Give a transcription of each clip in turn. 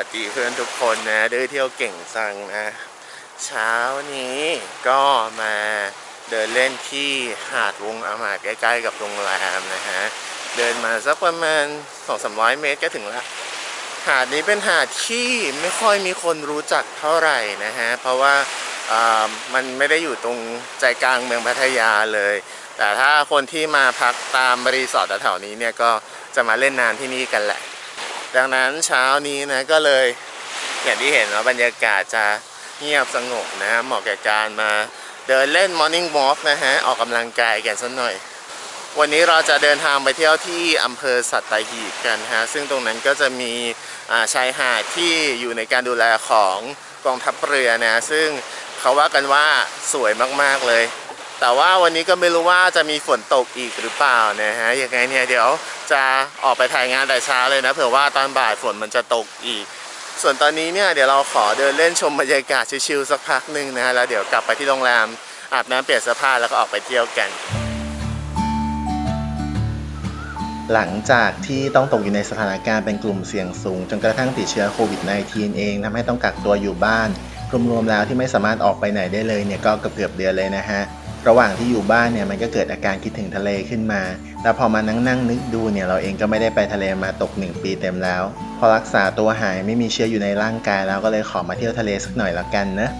สวัสดีเพื่อนทุกคนนะเดินเที่ยวเก่งจังนะ เช้านี้ก็มาเดินเล่นที่หาดวงอามาดใกล้ๆกับโรงแรมนะฮะ เดินมาสักประมาณ2-300เมตรก็ถึงละหาดนี้เป็นหาดที่ไม่ค่อยมีคนรู้จักเท่าไหร่นะฮะ เพราะว่าามันไม่ได้อยู่ตรงใจกลางเมืองพัทยาเลย แต่ถ้าคนที่มาพักตามรีสอร์ทแถวๆนี้เนี่ยก็จะมาเล่นน้ำที่นี่กันแหละ ดังนั้นเช้านี้นะก็เลยอย่างที่เห็นว่าบรรยากาศจะเงียบสงบนะเหมาะแก่การมาเดินเล่น Morning Walk นะฮะ ออกกำลังกายกันสักหน่อย วันนี้เราจะเดินทางไปเที่ยวที่อำเภอสัตหีบกันฮะ ซึ่งตรงนั้นก็จะมีชายหาดที่อยู่ในการดูแลของกองทัพเรือนะ ซึ่งเขาว่ากันว่าสวยมากๆเลย แต่ว่าวันนี้ก็ไม่รู้ว่าจะมีฝนตกอีกหรือเปล่านะฮะยังไงเนี่ยเดี๋ยวจะออกไปถ่ายงานแต่เช้าเลยนะเผื่อว่าตอนบ่ายฝนมันจะตกอีก ส่วนตอนนี้เนี่ยเดี๋ยวเราขอเดินเล่นชมบรรยากาศชิลๆสักพักหนึ่งนะฮะแล้วเดี๋ยวกลับไปที่โรงแรมอาบน้ำเปลี่ยนเสื้อผ้าแล้วก็ออกไปเที่ยวกันหลังจากที่ต้องตกอยู่ในสถานการณ์เป็นกลุ่มเสี่ยงสูง จนกระทั่งติดเชื้อโควิด -19 เองทำให้ต้องกักตัวอยู่บ้านรวมๆแล้วที่ไม่สามารถออกไปไหนได้เลยเนี่ยก็เกือบเดือนเลยนะฮะ ระหว่างที่อยู่บ้านเนี่ยมันก็เกิดอาการคิดถึงทะเลขึ้นมา แล้วพอมานั่งนั่งนึกดูเนี่ยเราเองก็ไม่ได้ไปทะเลมาตก 1 ปีเต็มแล้ว พอรักษาตัวหายไม่มีเชื้ออยู่ในร่างกายแล้วก็เลยขอมาเที่ยวทะเลสักหน่อยละกันนะ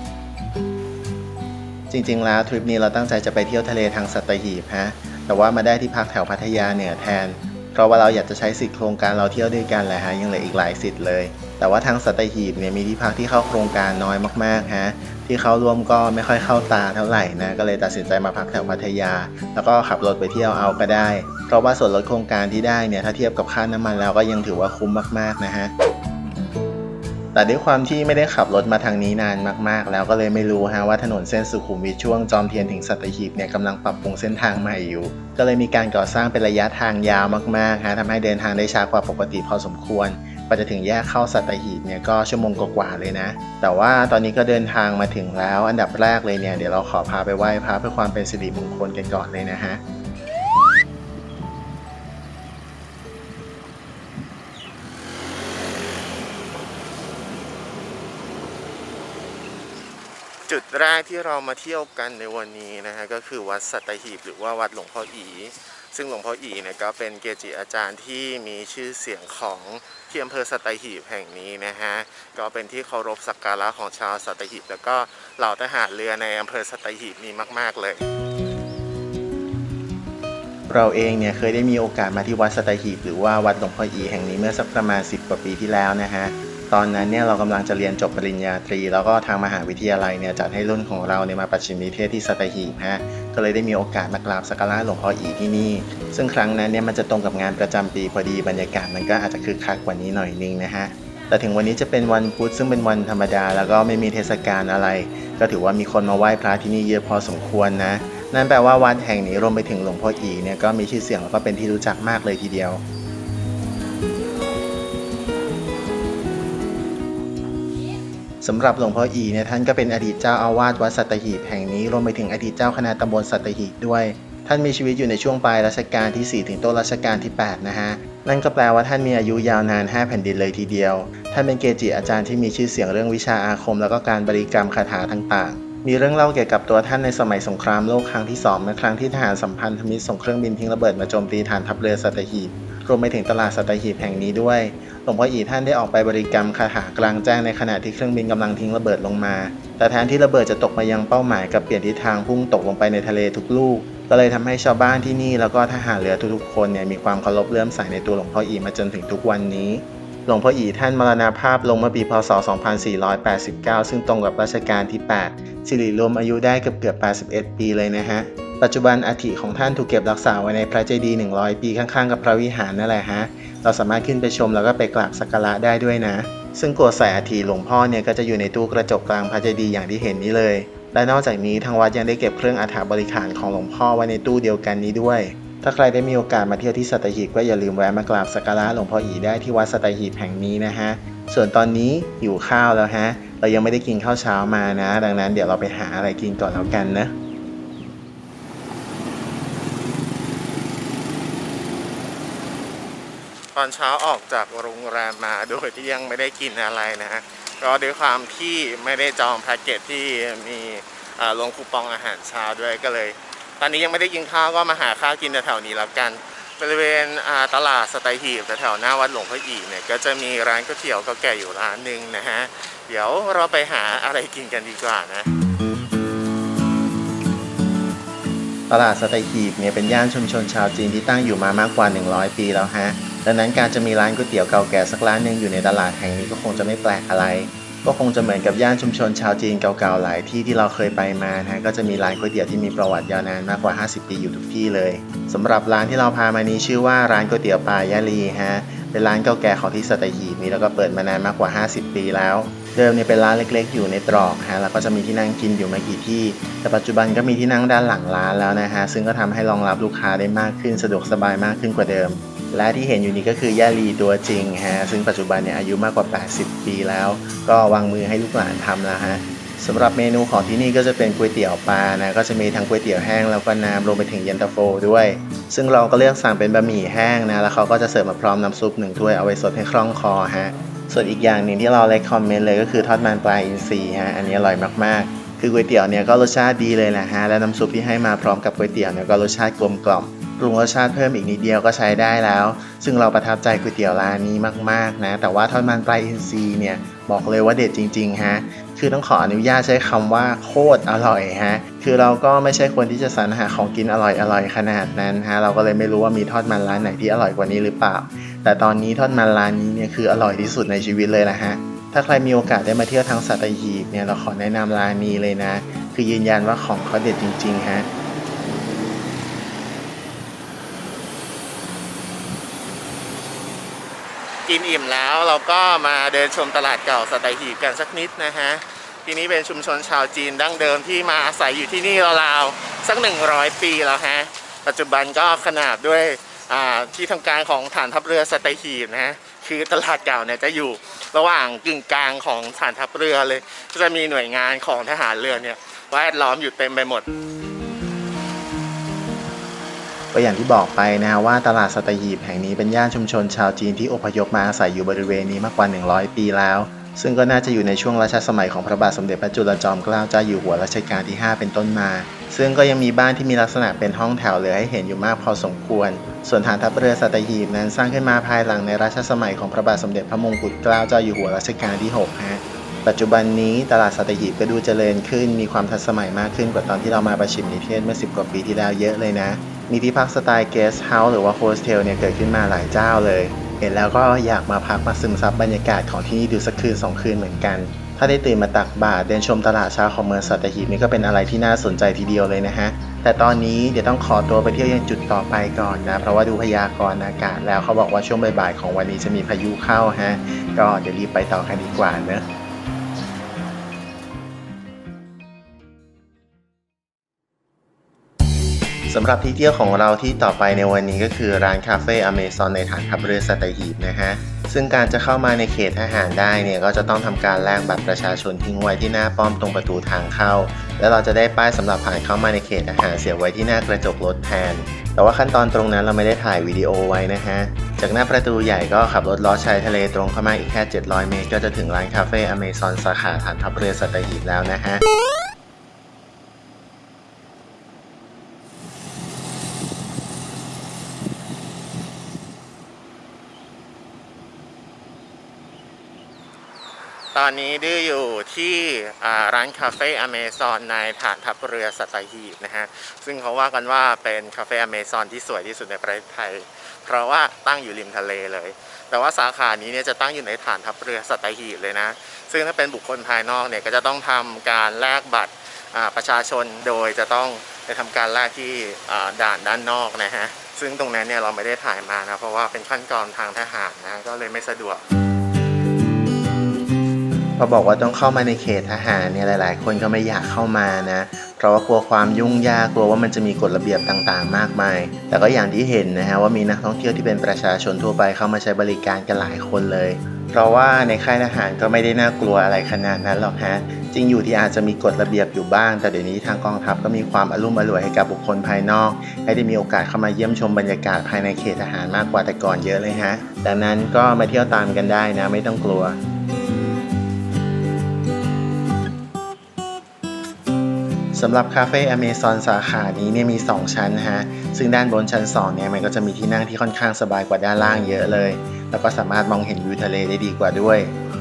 จริงๆ แล้วทริปนี้เราตั้งใจจะไปเที่ยวทะเลทางสัตหีบฮะ แต่ว่ามาได้ที่พักแถวพัทยาเหนือแทน เพราะว่าเราอยากจะใช้สิทธิโครงการเราเที่ยวด้วยกันแหละฮะ ยังเหลืออีกหลายสิทธิ์เลย แต่ว่าทางสัตหีบเนี่ยมีที่พักที่เข้าโครงการน้อยมากๆฮะที่เข้าร่วมก็ไม่ค่อยเข้าตาเท่าไหร่นะก็เลยตัดสินใจมาพักแถวพัทยา แล้วก็ขับรถไปเที่ยวเอาก็ได้ เพราะว่าส่วนลดโครงการที่ได้เนี่ยถ้าเทียบกับค่าน้ำมันแล้วก็ยังถือว่าคุ้มมากๆนะฮะแต่ด้วยความที่ไม่ได้ขับรถมาทางนี้นานมากๆ แล้วก็เลยไม่รู้ฮะว่าถนนเส้นสุขุมวิทช่วงจอมเทียนถึงสัตหีบเนี่ยกำลังปรับปรุงเส้นทางใหม่อยู่ ก็เลยมีการก่อสร้างเป็นระยะทางยาวมากๆฮะทำให้เดินทางได้ช้ากว่าปกติพอสมควร กว่าจะถึงแยกเข้าสัตหีบเนี่ยก็ชั่วโมงกว่าๆเลยนะ แต่ว่าตอนนี้ก็เดินทางมาถึงแล้ว อันดับแรกเลยเนี่ยเดี๋ยวเราขอพาไปไหว้พระเพื่อความเป็นสิริมงคลกันก่อนเลยนะฮะจุดแรกที่เรามาเที่ยวกันในวันนี้นะฮะก็คือวัดสัตหีบหรือว่าวัดหลวงพ่ออี ซึ่งหลวงพ่ออีเนี่ยก็เป็นเกจิอาจารย์ที่มีชื่อเสียงของที่อำเภอสัตหีบแห่งนี้นะฮะก็เป็นที่เคารพสักการะของชาวสัตหีบ แล้วก็เหล่าทหารเรือในอำเภอสัตหีบมีมาก ๆ เลยเราเองเนี่ยเคยได้มีโอกาสมาที่วัดสัตหีบหรือว่าวัดหลวงพ่ออีแห่งนี้เมื่อสักประมาณ 10 กว่าปีที่แล้วนะฮะ ตอนนั้นเนี่ยเรากำลังจะเรียนจบปริญญาตรี แล้วก็ทางมหาวิทยาลัยเนี่ยจัดให้รุ่นของเราเนี่ยมาปัจฉิมนิเทศที่สัตหีบฮะก็เลยได้มีโอกาสมากราบสักการะหลวงพ่ออีที่นี่ ซึ่งครั้งนั้นเนี่ยมันจะตรงกับงานประจำปีพอดีบรรยากาศมันก็อาจจะคึกคักกว่านี้หน่อยนึงนะฮะแต่ถึงวันนี้จะเป็นวันพุธซึ่งเป็นวันธรรมดา แล้วก็ไม่มีเทศกาลอะไร ก็ถือว่ามีคนมาไหว้พระที่นี่เยอะพอสมควรนะนั่นแปลว่าวัดแห่งนี้รวมไปถึงหลวงพ่ออีเนี่ยก็มีชื่อเสียงแล้วก็เป็นที่รู้จักมากเลยทีเดียว สำหรับหลวงพ่ออีเนี่ยท่านก็เป็นอดีตเจ้าอาวาสวัดสัตหีบแห่งนี้รวมไปถึงอดีตเจ้าคณะตำบลสัตหีบด้วย ท่านมีชีวิตอยู่ในช่วงปลายรัชกาลที่ 4 ถึงต้นรัชกาลที่ 8 นะฮะ นั่นก็แปลว่าท่านมีอายุยาวนาน 5 แผ่นดินเลยทีเดียว ท่านเป็นเกจิอาจารย์ที่มีชื่อเสียงเรื่องวิชาอาคม แล้วก็การบริกรรมคาถาต่างๆ มีเรื่องเล่าเกี่ยวกับตัวท่านในสมัยสงครามโลกครั้งที่2เมื่อครั้งที่ทหารสัมพันธมิตรส่งเครื่องบินทิ้งระเบิดมาโจมตีฐานทัพเรือสัตหีบรวมไปถึงตลาดสัตหีบแห่งนี้ด้วย ลวงพ่ออีท่านได้ออกไปบริกรรมคาถากลางแจ้งในขณะที่เครื่องบินกำลังทิ้งระเบิดลงมา แต่แทนที่ระเบิดจะตกมายังเป้าหมายกับเปลี่ยนทิศทางพุ่งตกลงไปในทะเลทุกลูก ก็เลยทำให้ชาวบ้านที่นี่แล้วก็ทหารเรือทุกๆคนเนี่ยมีความเคารพเลื่อมใสในตัวหลวงพ่ออีมาจนถึงทุกวันนี้หลวงพ่ออีท่านมรณภาพลงเมื่อปีพศ 2489 ซึ่งตรงกับรัชกาลที่ 8 สิริรวมอายุได้เกือบเกือบ81 ปีเลยนะฮะ ปัจจุบันอัฐิของท่านถูกเก็บรักษาไว้ในพระเจดีย์100 ปีข้างๆ กับพระวิหารนั่นแหละฮะ เราสามารถขึ้นไปชมแล้วก็ไปกราบสักการะได้ด้วยนะ ซึ่งโกรธใส่อัฐิหลวงพ่อเนี่ยก็จะอยู่ในตู้กระจกกลางพระเจดีย์อย่างที่เห็นนี้เลย และนอกจากนี้ทางวัดยังได้เก็บเครื่องอัฐบริขารของหลวงพ่อไว้ในตู้เดียวกันนี้ด้วย ถ้าใครได้มีโอกาสมาเที่ยวที่สัตหีบก็อย่าลืมแวะมากราบสักการะหลวงพ่ออีได้ที่วัดสัตหีบแห่งนี้นะฮะ ส่วนตอนนี้อยู่ข้าวแล้วฮะ เรายังไม่ได้กินข้าวเช้ามานะ ดังนั้นเดี๋ยวเราไปหาอะไรกินก่อนแล้วกันนะ อนเช้าออกจากโรงแรมมาโดยที่ยังไม่ได้กินอะไรนะฮะก็ด้วยความที่ไม่ได้จองแพ็กเกจที่มีลงคูปองอาหารเช้าด้วยก็เลย ตอนนี้ยังไม่ได้กินข้าวก็มาหาข้าวกินแถวๆนี้แล้วกันบริเวณตลาดสไตหีบแถวหน้าวัดหลวงพ่ออีเนี่ยก็จะมีร้านก๋วยเตี๋ยวก่าแก่อยู่ร้านหนึ่งนะฮะ เดี๋ยวเราไปหาอะไรกินกันดีกว่านะ ตลาดสไตหีบเนี่ยเป็นย่านชุมชนชาวจีนที่ตั้งอยู่มามากกว่า 100 ปีแล้วฮะ ดังนั้นการจะมีร้านก๋วยเตี๋ยวเก่าแก่สักร้านหนึ่งอยู่ในตลาดแห่งนี้ก็คงจะไม่แปลกอะไร ก็คงจะเหมือนกับย่านชุมชนชาวจีนเก่าๆหลายที่ที่เราเคยไปมานะ ก็จะมีร้านก๋วยเตี๋ยวที่มีประวัติยาวนานมากกว่า 50 ปีอยู่ทุกที่เลยสำหรับร้านที่เราพามานี้ชื่อว่าร้านก๋วยเตี๋ยวปลายะลีฮะ เป็นร้านเก่าแก่ของที่สไตหีบนี้แล้วก็เปิดมานานมากกว่า 50 ปีแล้วเดิมเนี่ยเป็นร้านเล็กๆ อยู่ในตรอกฮะแล้วก็จะมีที่นั่งกินอยู่ไม่กี่ที่ แต่ปัจจุบันก็มีที่นั่งด้านหลังร้านแล้วนะฮะซึ่งก็ทำให้รองรับลูกค้าได้มากขึ้นสะดวกสบายมากขึ้นกว่าเดิม และที่เห็นอยู่นี้ก็คือย่าลีตัวจริงฮะซึ่งปัจจุบันเนี่ยอายุมากกว่า 80 ปีแล้ว ก็วางมือให้ลูกหลานทำแล้วฮะสำหรับเมนูของที่นี่ก็จะเป็นก๋วยเตี๋ยวปลานะก็จะมีทั้งก๋วยเตี๋ยวแห้งแล้วก็น้ำรวมไปถึงเย็นตาโฟด้วย ซึ่งเราก็เลือกสั่งเป็นบะหมี่แห้งนะแล้วเขาก็จะเสิร์ฟมาพร้อมน้ำซุปหนึ่งถ้วยเอาไว้สดให้คล่องคอฮะส่วนอีกอย่างหนึ่งที่เราเลคคอมเมนต์เลยก็คือทอดมันปลาอินทรีฮะอันนี้อร่อยมากๆ คือก๋วยเตี๋ยวเนี่ยก็รสชาติดีเลยแหละฮะและน้ำซุปที่ให้มาพร้อมกับก๋วยเตี๋ยวเนี่ยก็รสชาติกลมกล่อม ปรุงรสชาติเพิ่มอีกนิดเดียวก็ใช้ได้แล้ว ซึ่งเราประทับใจก๋วยเตี๋ยวร้านนี้มากๆนะ แต่ว่าทอดมันปลาอินทรีเนี่ยบอกเลยว่าเด็ดจริงๆฮะ คือต้องขออนุญาตใช้คำว่าโคตรอร่อยฮะ คือเราก็ไม่ใช่คนที่จะสรรหาของกินอร่อยๆขนาดนั้นฮะ เราก็เลยไม่รู้ว่ามีทอดมันร้านไหนที่อร่อยกว่านี้หรือเปล่า แต่ตอนนี้ทอดมันร้านนี้เนี่ยคืออร่อยที่สุดในชีวิตเลยนะฮะถ้าใครมีโอกาสได้มาเที่ยวทางสัตหีบเนี่ยเราขอแนะนำร้านนี้เลยนะ คือยืนยันว่าของเขาเด็ดจริงๆฮะ กินอิ่มแล้วเราก็มาเดินชมตลาดเก่าสไตหีบกันสักนิดนะฮะ ที่นี้เป็นชุมชนชาวจีนดั้งเดิมที่มาอาศัยอยู่ที่นี่ราวๆสัก 100 ปีแล้วฮะ ปัจจุบันก็ขนาบด้วยที่ทำการของฐานทัพเรือสไตหีบนะฮะคือตลาดเก่าเนี่ยจะอยู่ระหว่างกึ่งกลางของฐานทัพเรือเลย ก็จะมีหน่วยงานของทหารเรือเนี่ยแวดล้อมอยู่เต็มไปหมด ก็อย่างที่บอกไปนะฮะว่าตลาดสัตหีบแห่งนี้เป็นย่านชุมชนชาวจีนที่อพยพมาอาศัยอยู่บริเวณนี้มากกว่า 100 ปีแล้ว ซึ่งก็น่าจะอยู่ในช่วงรัชสมัยของพระบาทสมเด็จพระจุลจอมเกล้าเจ้าอยู่หัวรัชกาลที่ 5 เป็นต้นมา ซึ่งก็ยังมีบ้านที่มีลักษณะเป็นห้องแถวเหลือให้เห็นอยู่มากพอสมควร ส่วนฐานทัพเรือสัตหีบนั้นสร้างขึ้นมาภายหลังในรัชสมัยของพระบาทสมเด็จพระมงกุฎเกล้าเจ้าอยู่หัวรัชกาลที่6ฮะปัจจุบันนี้ตลาดสัตหีบก็ดูเจริญขึ้น มีความทันสมัยมากขึ้นกว่าตอนที่เรามาประชิมนิเทศเมื่อ 10 กว่าปีที่แล้วเยอะเลยนะ มีที่พักสไตล์เกสต์เฮาส์หรือว่าโฮสเทลเนี่ยเกิดขึ้นมาหลายเจ้าเลย เห็นแล้วก็อยากมาพักมาซึมซับบรรยากาศของที่นี่ดูสักคืนสองคืนเหมือนกัน ถ้าได้ตื่นมาตักบาตรเดินชมตลาดเช้าของเมืองสัตหีบนี่ก็เป็นอะไรที่น่าสนใจทีเดียวเลยนะฮะ แต่ตอนนี้เดี๋ยวต้องขอตัวไปเที่ยวยังจุดต่อไปก่อนนะ เพราะว่าดูพยากรณ์อากาศแล้วเขาบอกว่าช่วงบ่ายๆของวันนี้จะมีพายุเข้าฮะ ก็เดี๋ยวรีบไปต่อกันดีกว่าเนอะ สำหรับที่เที่ยวของเราที่ต่อไปในวันนี้ก็คือร้านคาเฟ่อเมซอนในฐานทัพเรือสตหีบนะฮะ ซึ่งการจะเข้ามาในเขตทหารได้เนี่ย ก็จะต้องทำการแลกบัตรประชาชนทิ้งไว้ที่หน้าป้อมตรงประตูทางเข้า แล้วเราจะได้ป้ายสำหรับผ่านเข้ามาในเขตทหารเสียไว้ที่หน้ากระจกรถแทน แต่ว่าขั้นตอนตรงนั้นเราไม่ได้ถ่ายวิดีโอไว้นะฮะ จากหน้าประตูใหญ่ก็ขับรถล้อชายทะเลตรงเข้ามาอีกแค่ 700 เมตร ก็จะถึงร้านคาเฟ่อเมซอนสาขาฐานทัพเรือสตหีบแล้วนะฮะ ตอนนี้ดื้ออยู่ที่ร้านคาเฟ่อเมซอนในฐานทัพเรือสัตหีบนะฮะ ซึ่งเขาว่ากันว่าเป็นคาเฟ่อเมซอนที่สวยที่สุดในประเทศไทย เพราะว่าตั้งอยู่ริมทะเลเลย แต่ว่าสาขานี้เนี่ยจะตั้งอยู่ในฐานทัพเรือสัตหีบเลยนะ ซึ่งถ้าเป็นบุคคลภายนอกเนี่ยก็จะต้องทำการแลกบัตรประชาชนโดยจะต้องไปทำการแลกที่ด่านด้านนอกนะฮะ ซึ่งตรงนั้นเนี่ยเราไม่ได้ถ่ายมานะเพราะว่าเป็นขั้นตอนทางทหารนะก็เลยไม่สะดวก พอบอกว่าต้องเข้ามาในเขตทหารเนี่ยหลาย ๆ คนก็ไม่อยากเข้ามานะ เพราะว่ากลัวความยุ่งยากกลัวว่ามันจะมีกฎระเบียบต่าง ๆ มากมาย แต่ก็อย่างที่เห็นนะฮะว่ามีนักท่องเที่ยวที่เป็นประชาชนทั่วไปเข้ามาใช้บริการกันหลายคนเลย เพราะว่าในค่ายทหารก็ไม่ได้น่ากลัวอะไรขนาดนั้นหรอกฮะจริงอยู่ที่อาจจะมีกฎระเบียบอยู่บ้าง แต่เดี๋ยวนี้ทางกองทัพก็มีความอารมณ์อร่วยให้กับบุคคลภายนอก ให้ได้มีโอกาสเข้ามาเยี่ยมชมบรรยากาศภายในเขตทหารมากกว่าแต่ก่อนเยอะเลยฮะดังนั้นก็มาเที่ยวตามกันได้นะไม่ต้องกลัว สำหรับคาเฟ่อเมซอนสาขานี้เนี่ยมี 2 ชั้นฮะ ซึ่งด้านบนชั้น2เนี่ยมันก็จะมีที่นั่งที่ค่อนข้างสบายกว่าด้านล่างเยอะเลย แล้วก็สามารถมองเห็นวิวทะเลได้ดีกว่าด้วย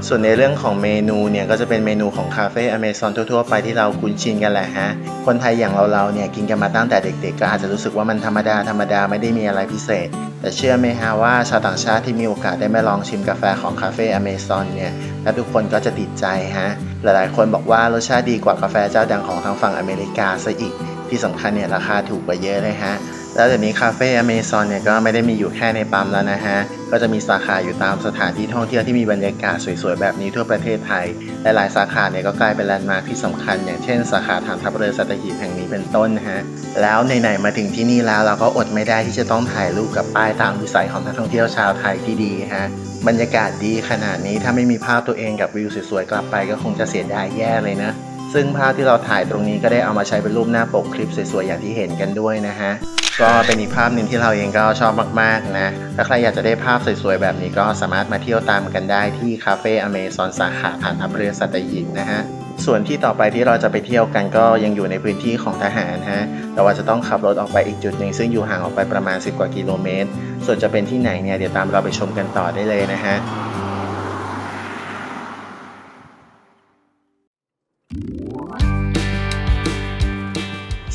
ส่วนในเรื่องของเมนูเนี่ยก็จะเป็นเมนูของคาเฟ่อเมซอนทั่วๆไปที่เราคุ้นชินกันแหละฮะ คนไทยอย่างเราๆเนี่ยกินกันมาตั้งแต่เด็กๆ ก็อาจจะรู้สึกว่ามันธรรมดาธรรมดาไม่ได้มีอะไรพิเศษ แต่เชื่อไหมฮะว่าชาวต่างชาติที่มีโอกาสได้มาลองชิมกาแฟของคาเฟ่อเมซอนเนี่ยและทุกคนก็จะติดใจฮะ หลายๆคนบอกว่ารสชาติดีกว่ากาแฟเจ้าดังของทางฝั่งอเมริกาซะอีก ที่สำคัญเนี่ยราคาถูกกว่าเยอะเลยฮะ แล้วเดี๋ยวนี้คาเฟ่อเมซอนเนี่ยก็ไม่ได้มีอยู่แค่ในปั๊มแล้วนะฮะ ก็จะมีสาขาอยู่ตามสถานที่ท่องเที่ยวที่มีบรรยากาศสวยๆ แบบนี้ทั่วประเทศไทย หลายๆสาขาเนี่ยก็กลายเป็นแลนด์มาร์คที่สำคัญ อย่างเช่นสาขาฐานทัพเรือสัตหีบแห่งนี้เป็นต้นนะฮะ แล้วไหนๆมาถึงที่นี่แล้วเราก็อดไม่ได้ที่จะต้องถ่ายรูปกับป้ายตามวิสัยของนักท่องเที่ยวชาวไทยที่ดีฮะ บรรยากาศดีขนาดนี้ถ้าไม่มีภาพตัวเองกับวิวสวยๆกลับไปก็คงจะเสียดายแย่เลยนะซึ่งภาพที่เราถ่ายตรงนี้ก็ได้เอามาใช้เป็นรูปหน้าปกคลิปสวยๆอย่างที่เห็นกันด้วยนะฮะ ก็เป็นอีกภาพหนึ่งที่เราเองก็ชอบมากๆนะถ้าใครอยากจะได้ภาพสวยๆ แบบนี้ก็สามารถมาเที่ยวตามกันได้ที่คาเฟ่อเมซอนสาขาฐานทัพเรือสัตหีบนะฮะส่วนที่ต่อไปที่เราจะไปเที่ยวกันก็ยังอยู่ในพื้นที่ของทหารฮะแต่ว่าจะต้องขับรถออกไปอีกจุดหนึ่งซึ่งอยู่ห่างออกไปประมาณ 10 กว่ากิโลเมตร ส่วนจะเป็นที่ไหนเนี่ยเดี๋ยวตามเราไปชมกันต่อได้เลยนะฮะ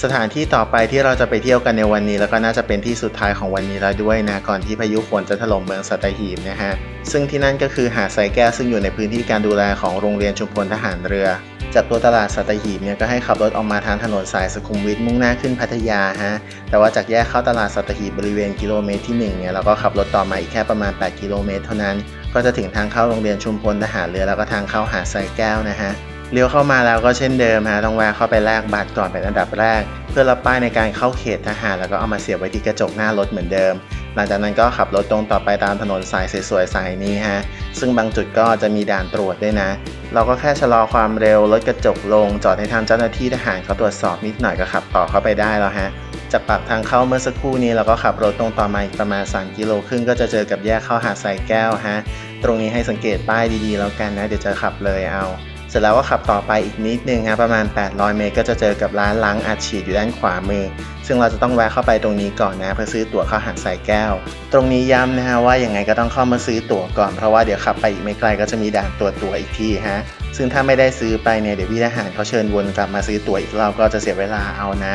สถานที่ต่อไปที่เราจะไปเที่ยวกันในวันนี้ แล้วก็น่าจะเป็นที่สุดท้ายของวันนี้แล้วด้วยนะก่อนที่พายุฝนจะถล่มเมืองสัตหีบนะฮะซึ่งที่นั่นก็คือหาดไซแก้วซึ่งอยู่ในพื้นที่การดูแลของโรงเรียนชุมพลทหารเรือ จากตัวตลาดสัตหีบเนี่ยก็ให้ขับรถออกมาทางถนนสายสุขุมวิทมุ่งหน้าขึ้นพัทยาฮะแต่ว่าจากแยกเข้าตลาดสัตหีบบริเวณกิโลเมตรที่1เนี่ยเราก็ขับรถต่อมาอีกแค่ประมาณ 8 กิโลเมตรเท่านั้น ก็จะถึงทางเข้าโรงเรียนชุมพลทหารเรือแล้วก็ทางเข้าหาดไซแก้วนะฮะ เลี้ยวเข้ามาแล้วก็เช่นเดิมฮะต้องแวะเข้าไปแลกบัตรก่อนเป็นอันดับแรก เพื่อรับป้ายในการเข้าเขตทหารแล้วก็เอามาเสียบไว้ที่กระจกหน้ารถเหมือนเดิม หลังจากนั้นก็ขับรถตรงต่อไปตามถนนสายสวยๆสายนี้ฮะซึ่งบางจุดก็จะมีด่านตรวจด้วยนะ เราก็แค่ชะลอความเร็วลดกระจกลง จอดให้ทางเจ้าหน้าที่ทหารเขาตรวจสอบนิดหน่อยก็ขับต่อเข้าไปได้แล้วฮะจากปากทางเข้าเมื่อสักครู่นี้เราก็ขับรถตรงต่อมาอีกประมาณ 3 กิโลครึ่งก็จะเจอกับแยกเข้าหาดทรายแก้วฮะตรงนี้ให้สังเกตป้ายดีๆแล้วกันนะเดี๋ยวจะขับเลยเอา เสร็จแล้วก็ขับต่อไปอีกนิดนึงฮะประมาณ 800 เมตร ก็จะเจอกับร้านล้างอัดฉีดอยู่ด้านขวามือ ซึ่งเราจะต้องแวะเข้าไปตรงนี้ก่อนนะเพื่อซื้อตั๋วเข้าหาดสายแก้ว ตรงนี้ย้ำนะฮะว่ายังไงก็ต้องเข้ามาซื้อตั๋วก่อนเพราะว่าเดี๋ยวขับไปอีกไม่ไกลก็จะมีด่านตัวตั๋วอีกที่ฮะซึ่งถ้าไม่ได้ซื้อไปเนี่ยเดี๋ยวพี่ทหารเขาเชิญวนกลับมาซื้อตั๋วอีกรอบก็จะเสียเวลาเอานะ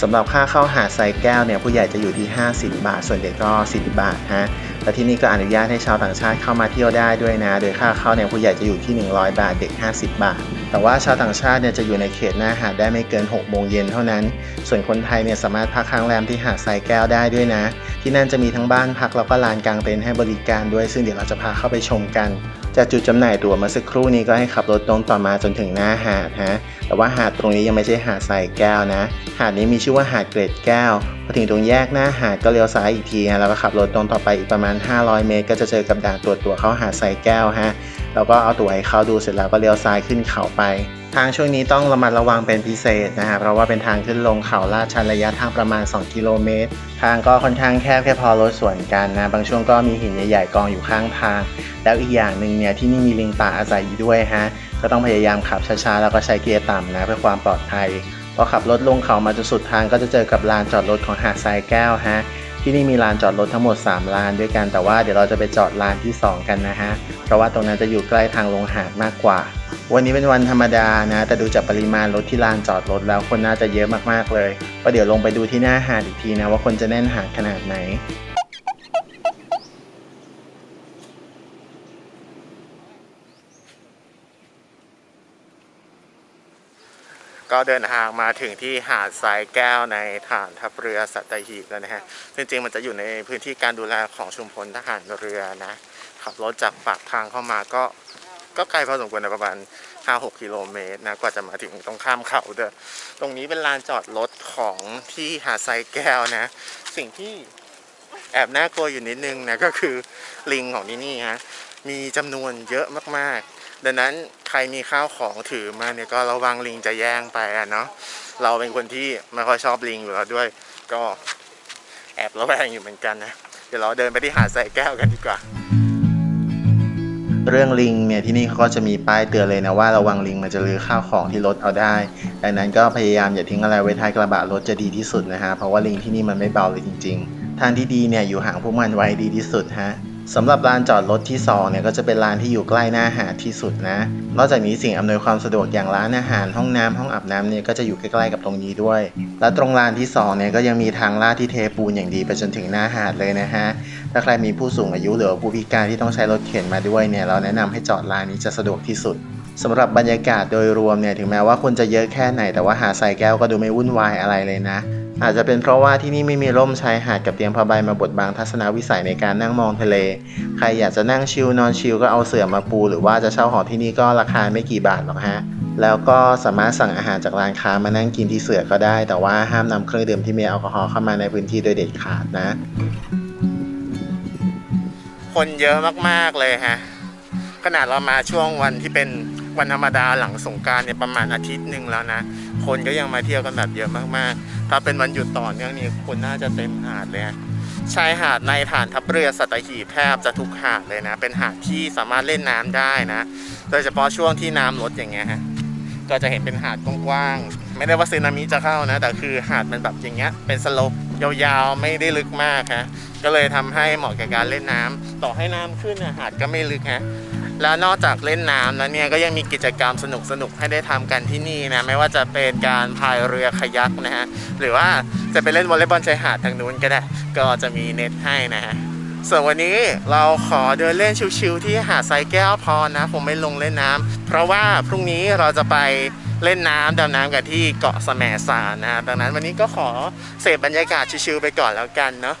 สำหรับค่าเข้าหาดทรแก้วเนี่ยผู้ใหญ่จะอยู่ที่ 50 บาท ส่วนเด็กก็ 10 บาทฮะและที่นี่ก็อนุญาตให้ชาวต่างชาติเข้ามาเที่ยวได้ด้วยนะ โดยค่าเข้าเนี่ยผู้ใหญ่จะอยู่ที่ 100 บาท เด็ก 50 บาท แต่ว่าชาวต่างชาติเนี่ยจะอยู่ในเขตหน้าหาดได้ไม่เกิน 6 โมงเย็นเท่านั้น ส่วนคนไทยเนี่ยสามารถพักค้างแรมที่หาดทรแก้วได้ด้วยนะ ที่นั่นจะมีทั้งบ้านพักแล้วก็ลานกางเต็นท์ให้บริการด้วย ซึ่งเดี๋ยวเราจะพาเข้าไปชมกัน จากจุดจำหน่ายตั๋วเมื่อสักครู่นี้ก็ให้ขับรถตรงต่อมาจนถึงหน้าหาดฮะ แต่ว่าหาดตรงนี้ยังไม่ใช่หาดทรายแก้วนะ หาดนี้มีชื่อว่าหาดเกร็ดแก้ว พอถึงตรงแยกหน้าหาดก็เลี้ยวซ้ายอีกทีฮะ แล้วก็ขับรถตรงต่อไปอีกประมาณ 500 เมตร ก็จะเจอกับด่านตรวจตั๋วเข้าหาดทรายแก้วฮะ แล้วก็เอาตั๋วให้เขาดูเสร็จแล้วก็เลี้ยวซ้ายขึ้นเขาไป ทางช่วงนี้ต้องระมัดระวังเป็นพิเศษนะฮะเพราะว่าเป็นทางขึ้นลงเขาลาดชันระยะทางประมาณ 2 กิโลเมตร ทางก็ค่อนข้างแคบแค่พอรถสวนกันนะ บางช่วงก็มีหินใหญ่ๆกองอยู่ข้างทาง แล้วอีกอย่างหนึ่งเนี่ยที่นี่มีลิงป่าอาศัยอยู่ด้วยฮะก็ต้องพยายามขับช้าๆแล้วก็ใช้เกียร์ต่ำนะเพื่อความปลอดภัยพอขับรถลงเขามาจนสุดทางก็จะเจอกับลานจอดรถของหาดทรายแก้วฮะ ที่นี่มีลานจอดรถทั้งหมด 3 ลานด้วยกันแต่ว่าเดี๋ยวเราจะไปจอดลานที่ 2 กันนะฮะ เพราะว่าตรงนั้นจะอยู่ใกล้ทางลงหาดมากกว่า วันนี้เป็นวันธรรมดานะ แต่ดูจากปริมาณรถที่ลานจอดรถแล้วคนน่าจะเยอะมากๆเลยก็เดี๋ยวลงไปดูที่หน้าหาดอีกทีนะว่าคนจะแน่นหาดขนาดไหน ก็เดินทางมาถึงที่หาดทรายแก้วในฐานทัพเรือสัตหีบแล้วนะฮะจริงๆมันจะอยู่ในพื้นที่การดูแลของชุมพลทหารเรือนะขับรถจากปากทางเข้ามาก็ก็ไกลพอสมควรนะประมาณ 5-6 กิโลเมตรนะกว่าจะมาถึงตรงข้ามเขาเด้อตรงนี้เป็นลานจอดรถของที่หาดทรายแก้วนะ สิ่งที่แอบน่ากลัวอยู่นิดนึงนะก็คือลิงของที่นี่ฮะมีจำนวนเยอะมากๆ ดังนั้นใครมีข้าวของถือมาเนี่ยก็ระวังลิงจะแย่งไปอะเนาะเราเป็นคนที่ไม่ค่อยชอบลิงอยู่แล้วด้วย ก็แอบระแวงอยู่เหมือนกันนะเดี๋ยวเราเดินไปที่หาดใส่แก้วกันดีกว่า เรื่องลิงเนี่ยที่นี่เขาก็จะมีป้ายเตือนเลยนะว่าระวังลิงมันจะลือข้าวของที่รถเอาได้ดังนั้นก็พยายามอย่าทิ้งอะไรไว้ท้ายกระบะรถจะดีที่สุดนะฮะเพราะว่าลิงที่นี่มันไม่เบาเลยจริง ๆ ทางที่ดีเนี่ยอยู่ห่างพวกมันไว้ดีที่สุดฮะ สำหรับลานจอดรถที่สองเนี่ยก็จะเป็นลานที่อยู่ใกล้หน้าหาดที่สุดนะ นอกจากนี้สิ่งอำนวยความสะดวกอย่างร้านอาหารห้องน้ำห้องอาบน้ำเนี่ยก็จะอยู่ใกล้ๆกับตรงนี้ด้วย และตรงลานที่สองเนี่ยก็ยังมีทางลาดที่เทปูนอย่างดีไปจนถึงหน้าหาดเลยนะฮะ ถ้าใครมีผู้สูงอายุหรือผู้พิการที่ต้องใช้รถเข็นมาด้วยเนี่ยเราแนะนำให้จอดลานนี้จะสะดวกที่สุดสำหรับบรรยากาศโดยรวมเนี่ยถึงแม้ว่าคนจะเยอะแค่ไหนแต่ว่าหาดทรายแก้วก็ดูไม่วุ่นวายอะไรเลยนะ อาจจะเป็นเพราะว่าที่นี่ไม่มีร่มชายหาดกับเตียงผ้าใบมาบดบังทัศนวิสัยในการนั่งมองทะเล ใครอยากจะนั่งชิลนอนชิลก็เอาเสื่อมาปู หรือว่าจะเช่าหอที่นี่ก็ราคาไม่กี่บาทหรอกฮะ แล้วก็สามารถสั่งอาหารจากร้านค้ามานั่งกินที่เสือก็ได้ แต่ว่าห้ามนำเครื่องดื่มที่มีแอลกอฮอล์เข้ามาในพื้นที่โดยเด็ดขาดนะ คนเยอะมากๆเลยฮะ ขนาดเรามาช่วงวันที่เป็นวันธรรมดาหลังสงการเนี่ยประมาณอาทิตย์หนึ่งแล้วนะ คนก็ยังมาเที่ยวกันแบบเยอะมากๆ ถ้าเป็นวันหยุดต่อเนื่องนี่คนน่าจะเต็มหาดเลยชายหาดในฐานทัพเรือสัตหีบแทบจะทุกหาดเลยนะ เป็นหาดที่สามารถเล่นน้ำได้นะ โดยเฉพาะช่วงที่น้ำลดอย่างเงี้ยฮะ ก็จะเห็นเป็นหาดกว้างๆ ไม่ได้ว่าซึนามิจะเข้านะ แต่คือหาดมันแบบอย่างเงี้ย เป็นสโลปยาวๆ ไม่ได้ลึกมากฮะ ก็เลยทำให้เหมาะกับการเล่นน้ำต่อให้น้ำขึ้นนะหาดก็ไม่ลึกฮะ แล้วนอกจากเล่นน้ำแล้วเนี่ยก็ยังมีกิจกรรมสนุกๆให้ได้ทำกันที่นี่นะไม่ว่าจะเป็นการพายเรือคายักนะฮะหรือว่าจะไปเล่นวอลเลย์บอลชายหาดทางนู้นก็ได้ ก็จะมีเน็ตให้นะฮะส่วนวันนี้เราขอเดินเล่นชิวๆที่หาดทรายแก้วพอนะผมไม่ลงเล่นน้ำเพราะว่าพรุ่งนี้เราจะไปเล่นน้ำดำน้ำกันที่เกาะแสมสารนะฮะดังนั้นวันนี้ก็ขอเสพบรรยากาศชิวๆไปก่อนแล้วกันเนาะ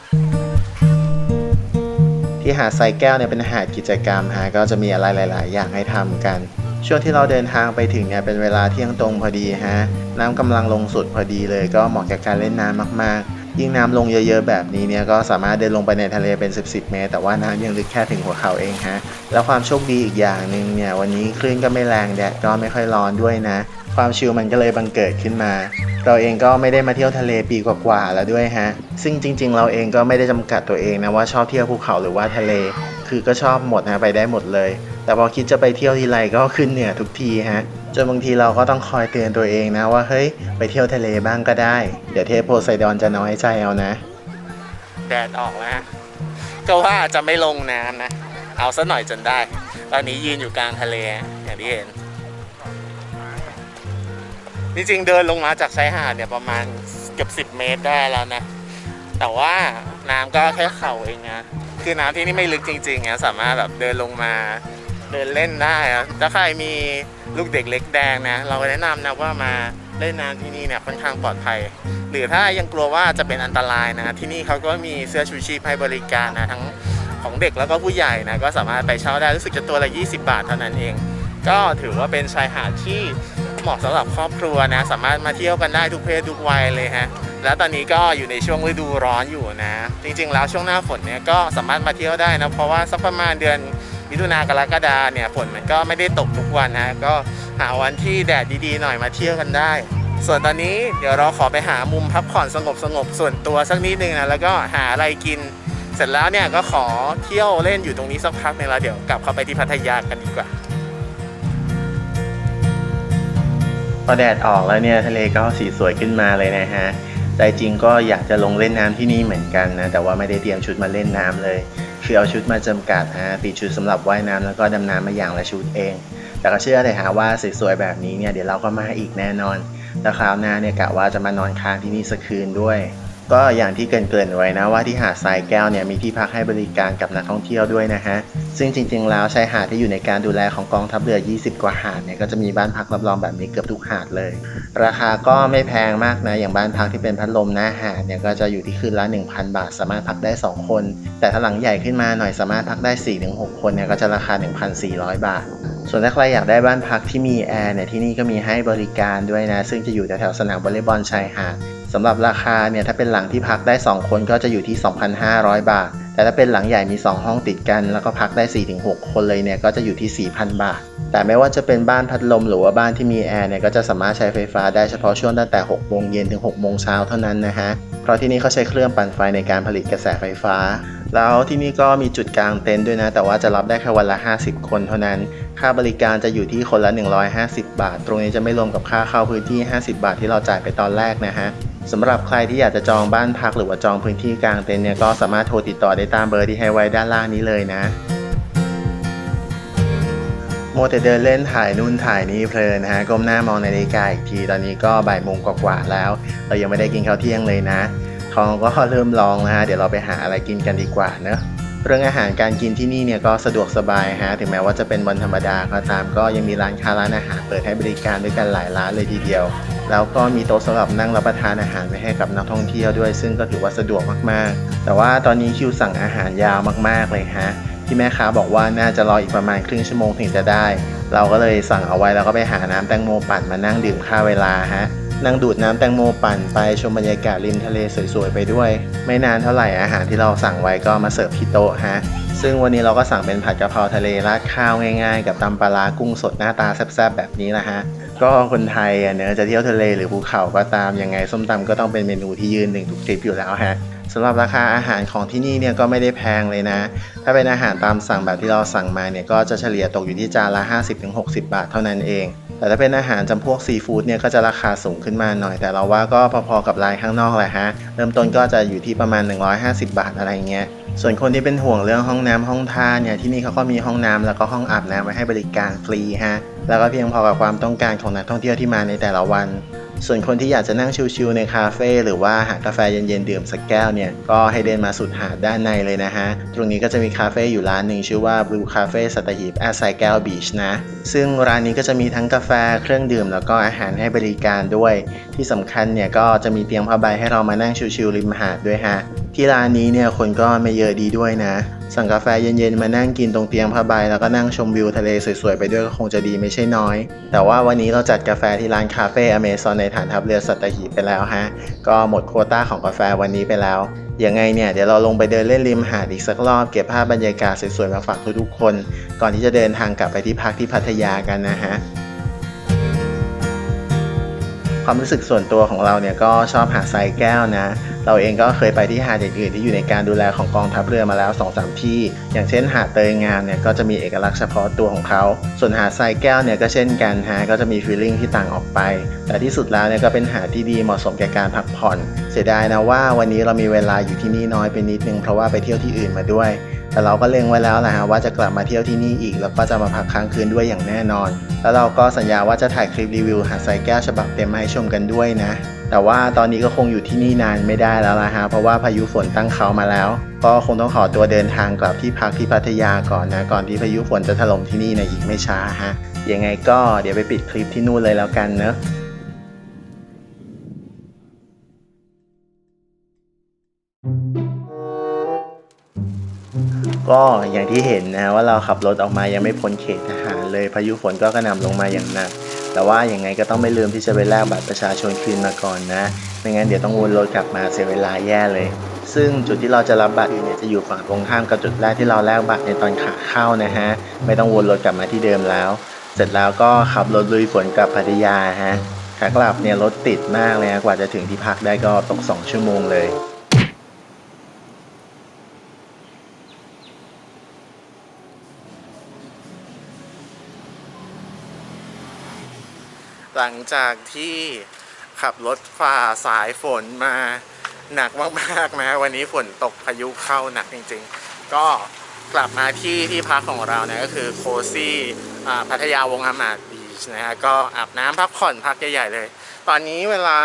ที่หาดทรายแก้วเนี่ยเป็นหาดกิจกรรมฮะก็จะมีอะไรหลาย ๆ อย่างให้ทำกัน ช่วงที่เราเดินทางไปถึงเนี่ยเป็นเวลาเที่ยงตรงพอดีฮะน้ำกำลังลงสุดพอดีเลย ก็เหมาะกับการเล่นน้ำมาก ๆ ยิ่งน้ำลงเยอะ ๆ แบบนี้เนี่ยก็สามารถเดินลงไปในทะเลเป็น 10 10เมตร แต่ว่าน้ำยังลึกแค่ถึงหัวเข่าเองฮะแล้วความโชคดีอีกอย่างหนึ่งเนี่ยวันนี้คลื่นก็ไม่แรงแดดก็ไม่ค่อยร้อนด้วยนะ ความชิลมันก็เลยบังเกิดขึ้นมา เราเองก็ไม่ได้มาเที่ยวทะเลปีกว่าๆแล้วด้วยฮะ ซึ่งจริง ๆ เราเองก็ไม่ได้จำกัดตัวเองนะว่าชอบเที่ยวภูเขาหรือว่าทะเล คือก็ชอบหมดนะไปได้หมดเลย แต่พอคิดจะไปเที่ยวทีไรก็ขึ้นเหนือทุกทีฮะจนบางทีเราก็ต้องคอยเตือนตัวเองนะว่าเฮ้ยไปเที่ยวทะเลบ้างก็ได้ เดี๋ยวเทพโพไซดอนจะน้อยใจเอานะ แดดออกแล้วก็ว่าจะไม่ลงน้ำนะ เอาซะหน่อยจนได้ ตอนนี้ยืนอยู่กลางทะเลอย่างที่เห็น จริงๆเดินลงมาจากชายหาดเนี่ยประมาณเกือบ10 เมตรได้แล้วนะ แต่ว่าน้ำก็แค่เข่าเองนะคือน้ำที่นี่ไม่ลึกจริงๆนะสามารถแบบเดินลงมาเดินเล่นได้อะถ้าใครมีลูกเด็กเล็กแดงนะเราแนะนำนะว่ามาเล่นน้ำที่นี่เนี่ยค่อนข้างปลอดภัย หรือถ้ายังกลัวว่าจะเป็นอันตรายนะที่นี่เขาก็มีเสื้อชูชีพให้บริการนะทั้งของเด็กแล้วก็ผู้ใหญ่นะก็สามารถไปเช่าได้รู้สึกจะตัวละ 20 บาทเท่านั้นเอง ก็ถือว่าเป็นชายหาดที่ เหมาะสำหรับครอบครัวนะ สามารถมาเที่ยวกันได้ทุกเพศทุกวัยเลยฮะ แล้วตอนนี้ก็อยู่ในช่วงฤดูร้อนอยู่นะ จริงๆ แล้วช่วงหน้าฝนเนี่ยก็สามารถมาเที่ยวได้นะ เพราะว่าสักประมาณเดือนมิถุนากรกฎาเนี่ยฝนมันก็ไม่ได้ตกทุกวันนะ ก็หาวันที่แดดดีๆ หน่อยมาเที่ยวกันได้ ส่วนตอนนี้เดี๋ยวเราขอไปหามุมพักผ่อนสงบๆส่วนตัวสักนิดนึงนะ แล้วก็หาอะไรกิน เสร็จแล้วเนี่ยก็ขอเที่ยวเล่นอยู่ตรงนี้สักพักนึงแล้วเดี๋ยวกลับเข้าไปที่พัทยากันดีกว่า พอแดดออกแล้วเนี่ยทะเลก็สีสวยขึ้นมาเลยนะฮะใจจริงก็อยากจะลงเล่นน้ำที่นี่เหมือนกันนะแต่ว่าไม่ได้เตรียมชุดมาเล่นน้ำเลยคือเอาชุดมาจำกัดฮะติดชุดสำหรับว่ายน้ำแล้วก็ดำน้ำมาอย่างละชุดเอง แต่ก็เชื่อเลยฮะว่าสวยๆแบบนี้เนี่ยเดี๋ยวเราก็มาอีกแน่นอนแล้วคราวหน้าเนี่ยกะว่าจะมานอนค้างที่นี่สักคืนด้วย ก็อย่างที่เกรินๆไว้นะว่าที่หาดทรายแก้วเนี่ยมีที่พักให้บริการกับนักท่องเที่ยวด้วยนะฮะ ซึ่งจริงๆแล้วชายหาดที่อยู่ในการดูแลของกองทัพเรือ 20 กว่าหาดเนี่ยก็จะมีบ้านพักรับรองแบบนี้เกือบทุกหาดเลย ราคาก็ไม่แพงมากนะ อย่างบ้านพักที่เป็นพัดลมหน้าหาดเนี่ยก็จะอยู่ที่คืนละ 1,000 บาท สามารถพักได้ 2 คน แต่ถ้าหลังใหญ่ขึ้นมาหน่อยสามารถพักได้ 4-6 คนเนี่ยก็จะราคา 1,400 บาทส่วนถ้าใครอยากได้บ้านพักที่มีแอร์เนี่ยที่นี่ก็มีให้บริการด้วยนะ ซึ่งจะอยู่แถวๆสนามวอลเลย์บอลชายหาด สำหรับราคาเนี่ยถ้าเป็นหลังที่พักได้ 2 คนก็จะอยู่ที่ 2,500 บาท แต่ถ้าเป็นหลังใหญ่มี 2 ห้องติดกัน แล้วก็พักได้ 4-6 คนเลยเนี่ยก็จะอยู่ที่ 4,000 บาท แต่ไม่ว่าจะเป็นบ้านพัดลมหรือว่าบ้านที่มีแอร์เนี่ยก็จะสามารถใช้ไฟฟ้าได้เฉพาะช่วงตั้งแต่ 6 โมงเย็นถึง 6 โมงเช้าเท่านั้นนะฮะ เพราะที่นี่เขาใช้เครื่องปั่นไฟในการผลิตกระแสไฟฟ้าแล้วที่นี่ก็มีจุดกลางเต็นท์ด้วยนะ แต่ว่าจะรับได้แค่วันละ 50 คนเท่านั้น ค่าบริการจะอยู่ที่คนละ 150 บาท ตรงนี้จะไม่รวมกับค่าเข้าพื้นที่ 50 บาทที่เราจ่ายไปตอนแรกนะฮะ สำหรับใครที่อยากจะจองบ้านพักหรือว่าจองพื้นที่กลางเต็นท์เนี่ยก็สามารถโทรติดต่อได้ตามเบอร์ที่ให้ไว้ด้านล่างนี้เลยนะโมวแต่เดินเล่นถ่ายนู่นถ่ายนี่เพลินนะฮะก้มหน้ามองนาฬิกาอีกทีตอนนี้ก็บ่ายโมงกว่าๆแล้ว เรายังไม่ได้กินข้าวเที่ยงเลยนะท้องก็เริ่มร้องนะฮะเดี๋ยวเราไปหาอะไรกินกันดีกว่าเนอะเรื่องอาหารการกินที่นี่เนี่ยก็สะดวกสบายฮะถึงแม้ว่าจะเป็นวันธรรมดาก็ตามก็ยังมีร้านค้าร้านอาหารเปิดให้บริการด้วยกันหลายร้านเลยทีเดียว แล้วก็มีโต๊ะสำหรับนั่งรับประทานอาหารไว้ให้กับนักท่องเที่ยวด้วย ซึ่งก็ถือว่าสะดวกมากๆ แต่ว่าตอนนี้คิวสั่งอาหารยาวมากๆเลยฮะที่แม่ค้าบอกว่าน่าจะรออีกประมาณครึ่งชั่วโมงถึงจะได้ เราก็เลยสั่งเอาไว้แล้วก็ไปหาน้ำแตงโมปั่นมานั่งดื่มค่าเวลาฮะนั่งดูดน้ำแตงโมปั่นไปชมบรรยากาศริมทะเลสวยๆไปด้วย ไม่นานเท่าไหร่อาหารที่เราสั่งไว้ก็มาเสิร์ฟที่โต๊ะฮะซึ่งวันนี้เราก็สั่งเป็นผัดกะเพราทะเลราดข้าวง่ายๆ กับตำปลาร้ากุ้งสดหน้าตาแซ่บๆแบบนี้นะฮะ ก็คนไทยอะเนอะจะเที่ยวทะเลหรือภูเขาก็ตามยังไงส้มตำก็ต้องเป็นเมนูที่ยืนหนึ่งทุกทริปอยู่แล้วฮะสำหรับราคาอาหารของที่นี่เนี่ยก็ไม่ได้แพงเลยนะ ถ้าเป็นอาหารตามสั่งแบบที่เราสั่งมาเนี่ยก็จะเฉลี่ยตกอยู่ที่จานละ 50-60 บาทเท่านั้นเอง แต่ถ้าเป็นอาหารจำพวกซีฟู้ดเนี่ยก็จะราคาสูงขึ้นมาหน่อย แต่เราว่าก็พอๆกับร้านข้างนอกแหละฮะ เริ่มต้นก็จะอยู่ที่ประมาณ 150 บาทอะไรเงี้ย ส่วนคนที่เป็นห่วงเรื่องห้องน้ำห้องท่าเนี่ยที่นี่เขาก็มีห้องน้ำแล้วก็ห้องอาบน้ำไว้ให้บริการฟรีฮะแล้วก็เพียงพอกับความต้องการของนักท่องเที่ยวที่มาในแต่ละวันส่วนคนที่อยากจะนั่งชิลๆในคาเฟ่หรือว่าหากาแฟเย็นๆดื่มสักแก้วเนี่ย ก็ให้เดินมาสุดหาดด้านในเลยนะฮะ ตรงนี้ก็จะมีคาเฟ่อยู่ร้านหนึ่งชื่อว่า Blue Cafe สัตหีบแอสไซแก้วบีชนะ ซึ่งร้านนี้ก็จะมีทั้งกาแฟเครื่องดื่มแล้วก็อาหารให้บริการด้วย ที่สำคัญเนี่ยก็จะมีเตียงผ้าใบให้เรามานั่งชิลๆริมหาดด้วยฮะที่ร้านนี้เนี่ยคนก็ไม่เยอะดีด้วยนะ สั่งกาแฟเย็นๆ มานั่งกินตรงเตียงผ้าใบแล้วก็นั่งชมวิวทะเลสวยๆ ไปด้วยก็คงจะดีไม่ใช่น้อย แต่ว่าวันนี้เราจัดกาแฟที่ร้านคาเฟ่อเมซอนในฐานทัพเรือสัตหีบไปแล้วฮะ ก็หมดโควต้าของกาแฟวันนี้ไปแล้วยังไงเนี่ยเดี๋ยวเราลงไปเดินเล่นริมหาดอีกสักรอบเก็บภาพบรรยากาศสวยๆมาฝากทุกๆคน ก่อนที่จะเดินทางกลับไปที่พักที่พัทยากันนะฮะความรู้สึกส่วนตัวของเราเนี่ยก็ชอบหาดทรายแก้วนะ เราเองก็เคยไปที่หาดอื่นๆที่อยู่ในการดูแลของกองทัพเรือมาแล้ว2อสที่ อย่างเช่นหาดเตยงามเนี่ยก็จะมีเอกลักษณ์เฉพาะตัวของเขา ส่วนหาดทรายแก้วเนี่ยก็เช่นกันฮะก็จะมีฟีลลิ่งที่ต่างออกไป แต่ที่สุดแล้วเนี่ยก็เป็นหาดที่ดีเหมาะสมแก่การพักผ่อน เสียดายนะว่าวันนี้เรามีเวลาอยู่ที่นี่น้อยไปนิดนึงเพราะว่าไปเที่ยวที่อื่นมาด้วยแต่เราก็เล็งไว้แล้วแหละฮะว่าจะกลับมาเที่ยวที่นี่อีก แล้วก็จะมาพักค้างคืนด้วยอย่างแน่นอน แล้วเราก็สัญญาว่าจะถ่ายคลิปรีวิวหาดทรายแก้วฉบับเต็มมาให้ชมกันด้วยนะ แต่ว่าตอนนี้ก็คงอยู่ที่นี่นานไม่ได้แล้วล่ะฮะเพราะว่าพายุฝนตั้งเขามาแล้ว ก็คงต้องขอตัวเดินทางกลับที่พักที่พัทยาก่อนนะก่อนที่พายุฝนจะถล่มที่นี่ในอีกไม่ช้าฮะยังไงก็เดี๋ยวไปปิดคลิปที่นู่นเลยแล้วกันเนอะก็อย่างที่เห็นนะว่าเราขับรถออกมายังไม่พ้นเขตทหารเลยพายุฝนก็กระหน่ำลงมาอย่างหนัก แต่ว่าอย่างไงก็ต้องไม่ลืมที่จะไปแลกบัตรประชาชนคืนมาก่อนนะไม่งั้นเดี๋ยวต้องวนรถกลับมาเสียเวลาแย่เลย ซึ่งจุดที่เราจะรับบัตรเนี่ยจะอยู่ฝั่งตรงข้ามกับจุดแรกที่เราแลกบัตรในตอนขาเข้านะฮะไม่ต้องวนรถกลับมาที่เดิมแล้ว เสร็จแล้วก็ขับรถลุยฝนกลับพัทยาฮะขากลับเนี่ยรถติดมากเลยกว่าจะถึงที่พักได้ก็ตก 2 ชั่วโมงเลย หลังจากที่ขับรถฝ่าสายฝนมาหนักมากๆนะวันนี้ฝนตกพายุเข้าหนักจริง ๆ ก็กลับมาที่ที่พักของเราเนี่ยก็คือโคซี่อ่าพัทยาวงอามาดบีชนะฮะก็อาบน้ำพักผ่อนพักใหญ่ๆเลย ตอนนี้เวลา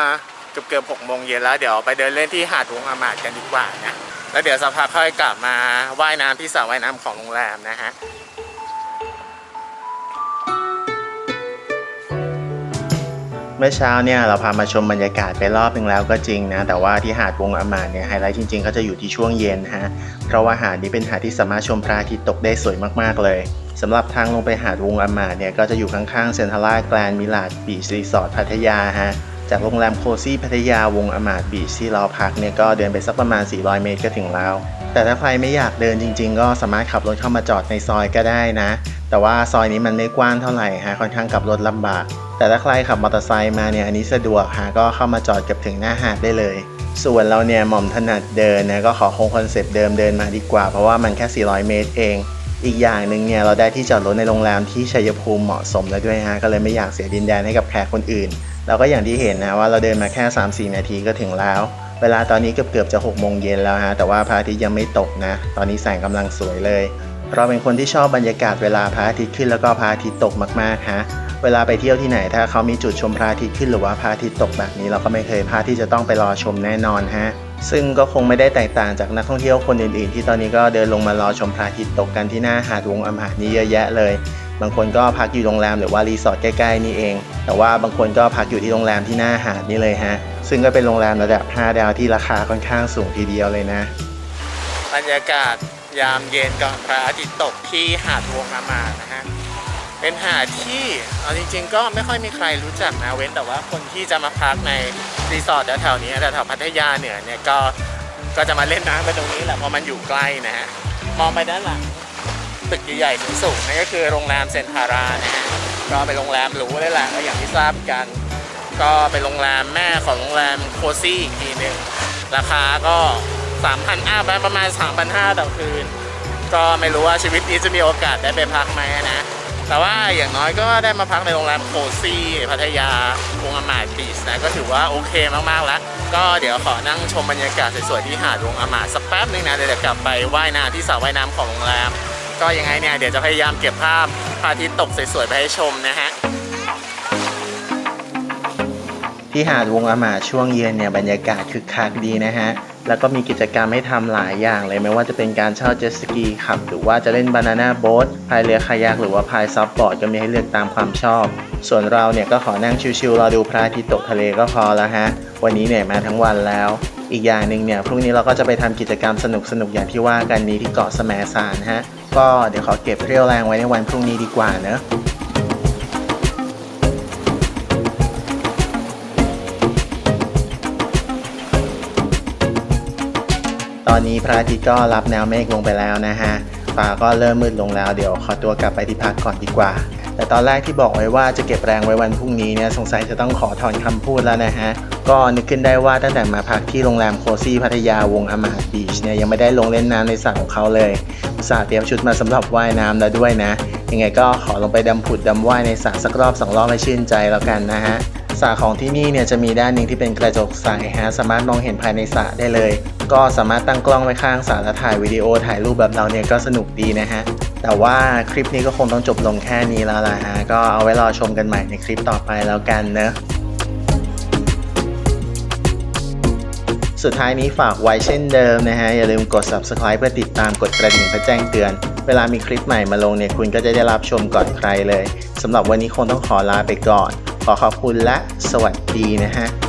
เกือบเกือบหกโมงเย็นแล้วเดี๋ยวไปเดินเล่นที่หาดวงอามาดกันดีกว่านะแล้วเดี๋ยวสักพักค่อยกลับมาว่ายน้ำที่สระว่ายน้ำของโรงแรมนะฮะ เมื่อเช้าเนี่ยเราพามาชมบรรยากาศไปรอบหนึ่งแล้วก็จริงนะ แต่ว่าที่หาดวงอามานเนี่ยไฮไลท์จริงๆเขาจะอยู่ที่ช่วงเย็นฮะ เพราะว่าหาดนี้เป็นหาดที่สามารถชมพระอาทิตย์ตกได้สวยมากๆเลยสำหรับทางลงไปหาดวงอามานเนี่ยก็จะอยู่ข้างๆเซ็นทรัลแกรนด์มิลาดบีชรีสอร์ทพัทยาฮะ จากโรงแรมโคซี่พัทยาวงอมาดบีชที่เราพักเนี่ยก็เดินไปสักประมาณ 400 เมตรก็ถึงแล้ว แต่ถ้าใครไม่อยากเดินจริง ๆ ก็สามารถขับรถเข้ามาจอดในซอยก็ได้นะ แต่ว่าซอยนี้มันไม่กว้างเท่าไหร่ฮะค่อนข้างขับรถลำบาก แต่ถ้าใครขับมอเตอร์ไซค์มาเนี่ยอันนี้สะดวกฮะก็เข้ามาจอดเกับถึงหน้าหาดได้เลยส่วนเราเนี่ยหม่อมถนัดเดินนะก็ขอคงคอนเซปต์เดิมเดินมาดีกว่าเพราะว่ามันแค่ 400 เมตรเอง อีกอย่างหนึ่งเนี่ยเราได้ที่จอดรถในโรงแรมที่ชัยภูมิเหมาะสมแล้วด้วยฮะก็เลยไม่อยากเสียดินแดนให้กับแขกคนอื่น แล้วก็อย่างที่เห็นนะว่าเราเดินมาแค่ 3-4 นาทีก็ถึงแล้ว เวลาตอนนี้เกือบเกือบจะ6โมงเย็นแล้วฮะแต่ว่าพระอาทิตย์ยังไม่ตกนะ ตอนนี้แสงกำลังสวยเลย เราเป็นคนที่ชอบบรรยากาศเวลาพระอาทิตย์ขึ้นแล้วก็พระอาทิตย์ตกมากๆฮะเวลาไปเที่ยวที่ไหนถ้าเขามีจุดชมพระอาทิตย์ขึ้นหรือว่าพระอาทิตย์ตกแบบนี้เราก็ไม่เคยพลาดที่จะต้องไปรอชมแน่นอนฮะ ซึ่งก็คงไม่ได้แตกต่างจากนักท่องเที่ยวคนอื่นๆ ที่ตอนนี้ก็เดินลงมารอชมพระอาทิตย์ตกกันที่หน้าหาดวงอำหาดนี้เยอะแยะเลย บางคนก็พักอยู่โรงแรมหรือว่ารีสอร์ทใกล้ๆนี่เอง แต่ว่าบางคนก็พักอยู่ที่โรงแรมที่หน้าหาดนี่เลยฮะ ซึ่งก็เป็นโรงแรมระดับ 5 ดาวที่ราคาค่อนข้างสูงทีเดียวเลยนะ บรรยากาศยามเย็นก่อนพระอาทิตย์ตกที่หาดวงอามานะฮะ เป็นหาดที่เอาจริง ๆ ก็ไม่ค่อยมีใครรู้จักนะเว้นแต่ว่าคนที่จะมาพักในรีสอร์ทแถวๆนี้แถวๆพัทยาเหนือเนี่ยก็ก็จะมาเล่นน้ำกันตรงนี้แหละเพราะมันอยู่ใกล้นะฮะมองไปด้านหลังตึกใหญ่ๆสูงๆนั่นก็คือโรงแรมเซนทารานะฮะก็เป็นโรงแรมหรูเลยแหละก็อย่างที่ทราบกัน ก็เป็นโรงแรมแม่ของโรงแรมโคซี่อีกทีหนึ่งราคาก็3,000อัพประมาณ3,500ต่อคืน ก็ไม่รู้ว่าชีวิตนี้จะมีโอกาสได้ไปพักไหมนะ แต่ว่าอย่างน้อยก็ได้มาพักในโรงแรมโคซี่พัทยาวงอมาดบีชนะก็ถือว่าโอเคมากๆแล้ว ก็เดี๋ยวขอนั่งชมบรรยากาศสวยๆที่หาดวงอมาดสักแป๊บนึงนะเดี๋ยวกลับไปว่ายน้ำที่สระว่ายน้ำของโรงแรม ก็ยังไงเนี่ยเดี๋ยวจะพยายามเก็บภาพพระอาทิตย์ตกสวยๆไปให้ชมนะฮะที่หาดวงอามาช่วงเย็นเนี่ยบรรยากาศคึกคักดีนะฮะ แล้วก็มีกิจกรรมให้ทำหลายอย่างเลยไม่ว่าจะเป็นการเช่าเจ็ตสกีขับ หรือว่าจะเล่นบานาน่าโบ๊ทพายเรือคายักหรือว่าพายซับบอร์ดก็มีให้เลือกตามความชอบ ส่วนเราเนี่ยก็ขอนั่งชิวๆรอดูพระอาทิตย์ตกทะเลก็พอแล้วฮะ วันนี้เนี่ยมาทั้งวันแล้ว อีกอย่างหนึ่งเนี่ยพรุ่งนี้เราก็จะไปทำกิจกรรมสนุกๆอย่างที่ว่ากันนี้ที่เกาะแสมสารฮะก็เดี๋ยวขอเก็บเรี่ยวแรงไว้ในวันพรุ่งนี้ดีกว่าเนอะ ตอนนี้พระอาทิตย์ก็รับแนวเมฆลงไปแล้วนะฮะฟ้าก็เริ่มมืดลงแล้วเดี๋ยวขอตัวกลับไปที่พักก่อนดีกว่า แต่ตอนแรกที่บอกไว้ว่าจะเก็บแรงไว้วันพรุ่งนี้เนี่ยสงสัยจะต้องขอถอนคำพูดแล้วนะฮะ ก็นึกขึ้นได้ว่าตั้งแต่มาพักที่โรงแรมโคซี่พัทยาวงอมาดบีชเนี่ยยังไม่ได้ลงเล่นน้ำในสระของเขาเลยอุตส่าห์เตรียมชุดมาสำหรับว่ายน้ำแล้วด้วยนะ ยังไงก็ขอลงไปดำผุดดำว่ายในสระสักรอบสองรอบให้ชื่นใจแล้วกันนะฮะ สระของที่นี่เนี่ยจะมีด้านหนึ่งที่เป็นกระจกใสฮะสามารถมองเห็นภายในสระได้เลย ก็สามารถตั้งกล้องไว้ข้างสระแล้วถ่ายวิดีโอถ่ายรูปแบบเราเนี่ยก็สนุกดีนะฮะแต่ว่าคลิปนี้ก็คงต้องจบลงแค่นี้แล้วล่ะฮะก็เอาไว้รอชมกันใหม่ในคลิปต่อไปแล้วกันเนอะสุดท้ายนี้ฝากไว้เช่นเดิมนะฮะ อย่าลืมกด subscribe เพื่อติดตามกดกระดิ่งเพื่อแจ้งเตือน เวลามีคลิปใหม่มาลงเนี่ย คุณก็จะได้รับชมก่อนใครเลยสำหรับวันนี้คงต้องขอลาไปก่อน ขอขอบคุณและสวัสดีนะฮะ